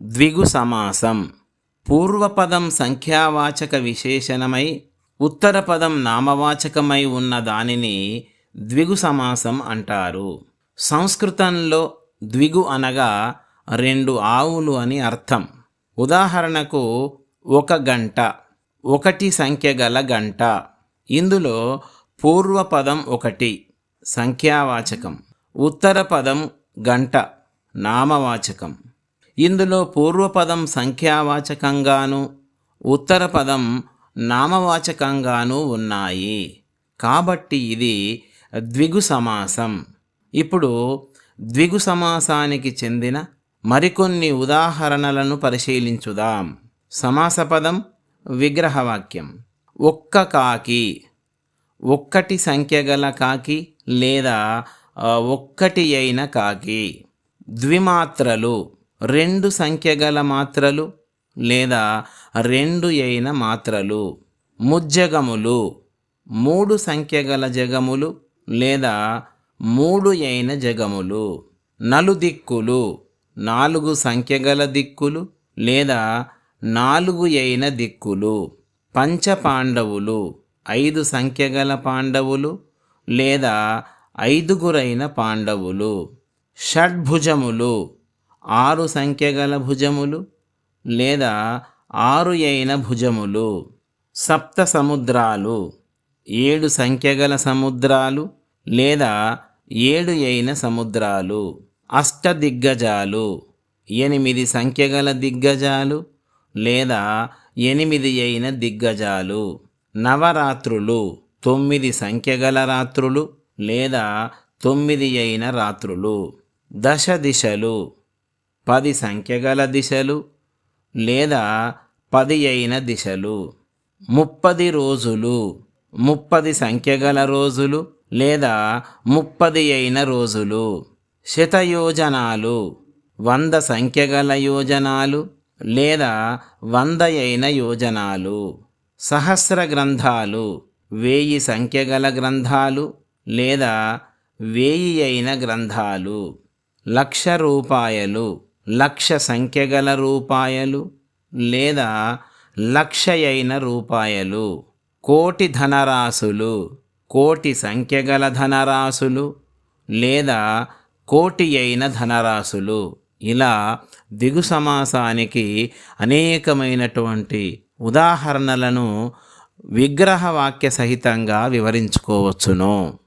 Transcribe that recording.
ద్విగు సమాసం. పూర్వపదం సంఖ్యావాచక విశేషణమై ఉత్తరపదం నామవాచకమై ఉన్న దానిని ద్విగు సమాసం అంటారు. సంస్కృతంలో ద్విగు అనగా రెండు ఆవులు అని అర్థం. ఉదాహరణకు ఒక గంట ఒకటి సంఖ్య గల గంట. ఇందులో పూర్వపదం ఒకటి సంఖ్యావాచకం. ఉత్తర పదం గంట నామవాచకం. ఇందులో పూర్వపదం సంఖ్యావాచకంగాను ఉత్తర పదం నామవాచకంగాను ఉన్నాయి. కాబట్టి ఇది ద్విగు సమాసం. ఇప్పుడు ద్విగు సమాసానికి చెందిన మరికొన్ని ఉదాహరణలను పరిశీలించుదాం. సమాసపదం విగ్రహవాక్యం. ఒక్క కాకి ఒక్కటి సంఖ్య గల కాకి లేదా ఒక్కటి అయిన కాకి ద్విమాత్రలు. రెండు సంఖ్య గల మాత్రలు లేదా రెండు అయిన మాత్రలు? ముజ్జగములు మూడు సంఖ్య గల జగములు లేదా మూడు అయిన జగములు? నలుదిక్కులు నాలుగు సంఖ్య గల దిక్కులు లేదా నాలుగు అయిన దిక్కులు? పంచపాండవులు ఐదు సంఖ్య గల పాండవులు లేదా ఐదుగురైన పాండవులు? షడ్భుజములు ఆరు సంఖ్య గల భుజములు లేదా ఆరు అయిన భుజములు. సప్త సముద్రాలు ఏడు సంఖ్య గల సముద్రాలు లేదా ఏడు అయిన సముద్రాలు. అష్టదిగ్గజాలు ఎనిమిది సంఖ్య గల దిగ్గజాలు లేదా ఎనిమిది అయిన దిగ్గజాలు. నవరాత్రులు తొమ్మిది సంఖ్య గల రాత్రులు లేదా తొమ్మిది అయిన రాత్రులు. దశ దిశలు పది సంఖ్య గల దిశలు లేదా పది అయిన దిశలు. ముప్పది రోజులు ముప్పది సంఖ్య గల రోజులు లేదా ముప్పది అయిన రోజులు. శతయోజనాలు వంద సంఖ్య గల యోజనాలు లేదా వంద అయిన యోజనాలు. సహస్ర గ్రంథాలు వేయి సంఖ్య గల గ్రంథాలు లేదా వేయి అయిన గ్రంథాలు. లక్ష రూపాయలు లక్ష సంఖ్య గల రూపాయలు లేదా లక్ష అయిన రూపాయలు. కోటి ధనరాశులు కోటి సంఖ్య గల ధనరాశులు లేదా కోటి అయిన ధనరాశులు. ఇలా దిగు సమాసానికి అనేకమైనటువంటి ఉదాహరణలను విగ్రహవాక్య సహితంగా వివరించుకోవచ్చును.